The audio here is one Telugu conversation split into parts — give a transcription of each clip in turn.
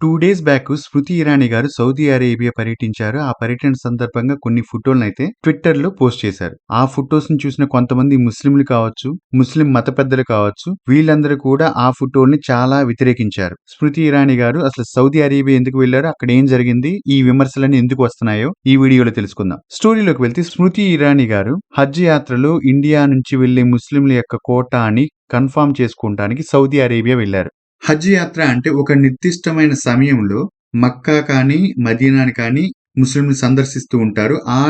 Two days back Smriti Irani గారు సౌదీ అరేబియా పర్యటించారు. ఆ పర్యటన సందర్భంగా కొన్ని ఫోటోలను అయితే ట్విట్టర్లో పోస్ట్ చేశారు. ఆ ఫొటోస్ని చూసిన కొంతమంది ముస్లింలు కావచ్చు ముస్లిం మత పెద్దలు కావచ్చు వీళ్ళందరూ కూడా ఆ ఫోటోల్ని చాలా వ్యతిరేకించారు. స్మృతి ఇరానీ గారు అసలు సౌదీ అరేబియా ఎందుకు వెళ్ళారు అక్కడ ఏం జరిగింది ఈ విమర్శలన్నీ ఎందుకు వస్తున్నాయో ఈ వీడియోలో తెలుసుకుందాం. స్టోరీలోకి వెళ్తే స్మృతి ఇరానీ గారు హజ్ యాత్రలో ఇండియా నుంచి వెళ్ళే ముస్లింల యొక్క కోటాని కన్ఫామ్ చేసుకోవడానికి సౌదీ అరేబియా వెళ్ళారు హజ్ యాత్ర అంటే ఒక నిర్దిష్టమైన సమయంలో మక్కా కానీ మదీనాని కానీ ముస్లింలు సందర్శిస్తూ ఉంటారు. ఆ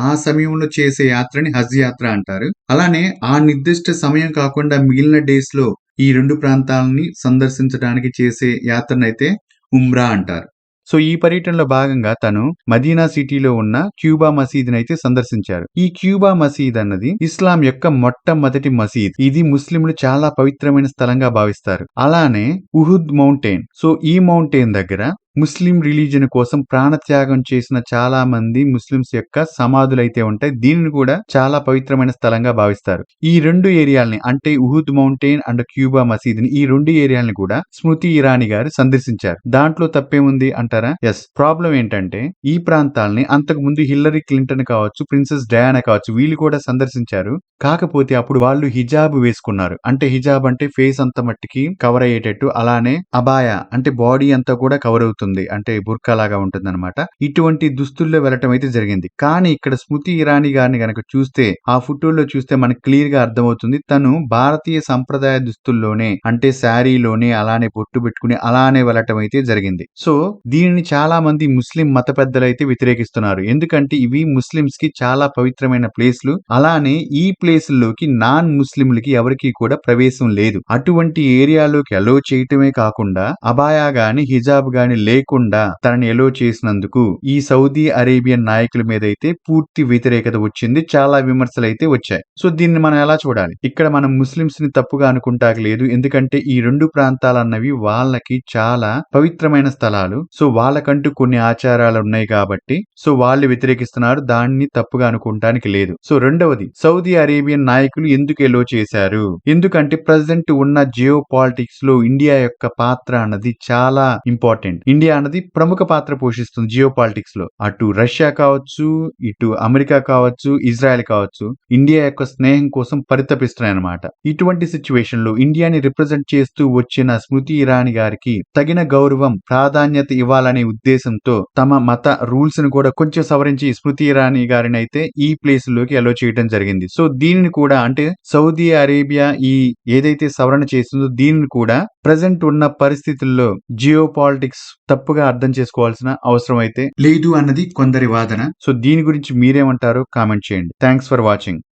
ఆ సమయంలో చేసే యాత్రని హజ్ యాత్ర అంటారు. అలానే ఆ నిర్దిష్ట సమయం కాకుండా మిగిలిన డేస్లో ఈ రెండు ప్రాంతాలని సందర్శించడానికి చేసే యాత్రనైతే ఉమ్రా అంటారు. సో ఈ పర్యటనలో భాగంగా తను మదీనా సిటీలో ఉన్న క్యూబా మసీదుని అయితే సందర్శించారు. ఈ క్యూబా మసీద్ అన్నది ఇస్లాం యొక్క మొట్టమొదటి మసీద్. ఇది ముస్లింలు చాలా పవిత్రమైన స్థలంగా భావిస్తారు. అలానే ఉహుద్ మౌంటైన్. సో ఈ మౌంటైన్ దగ్గర ముస్లిం రిలీజన్ కోసం ప్రాణత్యాగం చేసిన చాలా మంది ముస్లిమ్స్ యొక్క సమాధులైతే ఉంటాయి. దీనిని కూడా చాలా పవిత్రమైన స్థలంగా భావిస్తారు. ఈ రెండు ఏరియాల్ని అంటే ఉహుద్ మౌంటైన్ అండ్ క్యూబా మసీద్ ఈ రెండు ఏరియాలని కూడా స్మృతి ఇరానీ గారు సందర్శించారు. దాంట్లో తప్పేముంది అంటారా? ఎస్ ప్రాబ్లం ఏంటంటే ఈ ప్రాంతాలని అంతకు ముందు హిల్లరీ క్లింటన్ కావచ్చు ప్రిన్సెస్ డయానా కావచ్చు వీళ్ళు కూడా సందర్శించారు. కాకపోతే అప్పుడు వాళ్ళు హిజాబ్ వేసుకున్నారు. అంటే హిజాబ్ అంటే ఫేస్ అంత మట్టికి కవర్ అయ్యేటట్టు అలానే అబాయ అంటే బాడీ అంతా కూడా కవర్ అవుతుంది. అంటే బుర్కా లాగా ఉంటుంది అనమాట ఇటువంటి దుస్తుల్లో వెళ్ళటం అయితే జరిగింది. కానీ ఇక్కడ స్మృతి ఇరానీ గారిని గనక చూస్తే ఆ ఫోటోలో చూస్తే మనకు క్లియర్గా అర్థమవుతుంది. తను భారతీయ సంప్రదాయ దుస్తుల్లోనే అంటే శారీలోనే అలానే బొట్టు పెట్టుకుని అలానే వెళ్ళటం అయితే జరిగింది. సో దీనిని చాలా మంది ముస్లిం మత పెద్దలు అయితే వ్యతిరేకిస్తున్నారు. ఎందుకంటే ఇవి ముస్లింస్కి చాలా పవిత్రమైన ప్లేస్లు. అలానే ఈ ప్లేసుల్లోకి నాన్ ముస్లింలకి ఎవరికి కూడా ప్రవేశం లేదు. అటువంటి ఏరియాలోకి అలో చేయటమే కాకుండా అబాయా గాని హిజాబ్ గాని లేకుండా తనని ఎలో చేసినందుకు ఈ సౌదీ అరేబియన్ నాయకుల మీద అయితే పూర్తి వ్యతిరేకత వచ్చింది చాలా విమర్శలు అయితే వచ్చాయి. సో దీన్ని మనం ఎలా చూడాలి? ఇక్కడ మనం ముస్లింస్ని తప్పుగా అనుకుంటాక లేదు ఎందుకంటే ఈ రెండు ప్రాంతాలు అన్నవి వాళ్ళకి చాలా పవిత్రమైన స్థలాలు. సో వాళ్ళకంటూ కొన్ని ఆచారాలు ఉన్నాయి కాబట్టి సో వాళ్ళు వ్యతిరేకిస్తున్నారు దాన్ని తప్పుగా అనుకుంటానికి లేదు. సో రెండవది సౌదీ అరేబియన్ నాయకులు ఎందుకు ఎలో చేశారు? ఎందుకంటే ప్రజెంట్ ఉన్న జియో పాలిటిక్స్లో ఇండియా యొక్క పాత్ర అన్నది చాలా ఇంపార్టెంట్. ఇండియా అన్నది ప్రముఖ పాత్ర పోషిస్తుంది జియో పాలిటిక్స్లో అటు రష్యా కావచ్చు ఇటు అమెరికా కావచ్చు ఇజ్రాయెల్ కావచ్చు ఇండియా యొక్క స్నేహం కోసం పరితపిస్తున్నాయి అనమాట ఇటువంటి సిచ్యువేషన్లో ఇండియాని రిప్రజెంట్ చేస్తూ వచ్చిన స్మృతి ఇరానీ గారికి తగిన గౌరవం ప్రాధాన్యత ఇవ్వాలనే ఉద్దేశంతో తమ మత రూల్స్ను కూడా కొంచెం సవరించి స్మృతి ఇరానీ గారిని అయితే ఈ ప్లేస్లోకి అలో చేయడం జరిగింది. సో దీనిని కూడా అంటే సౌదీ అరేబియా ఈ ఏదైతే సవరణ చేసిందో దీనిని కూడా ప్రజెంట్ ఉన్న పరిస్థితుల్లో జియో పాలిటిక్స్ తప్పుగా అర్థం చేసుకోవాల్సిన అవసరం అయితే లేదు అన్నది కొందరి వాదన. సో దీని గురించి మీరేమంటారో కామెంట్ చేయండి. Thanks for watching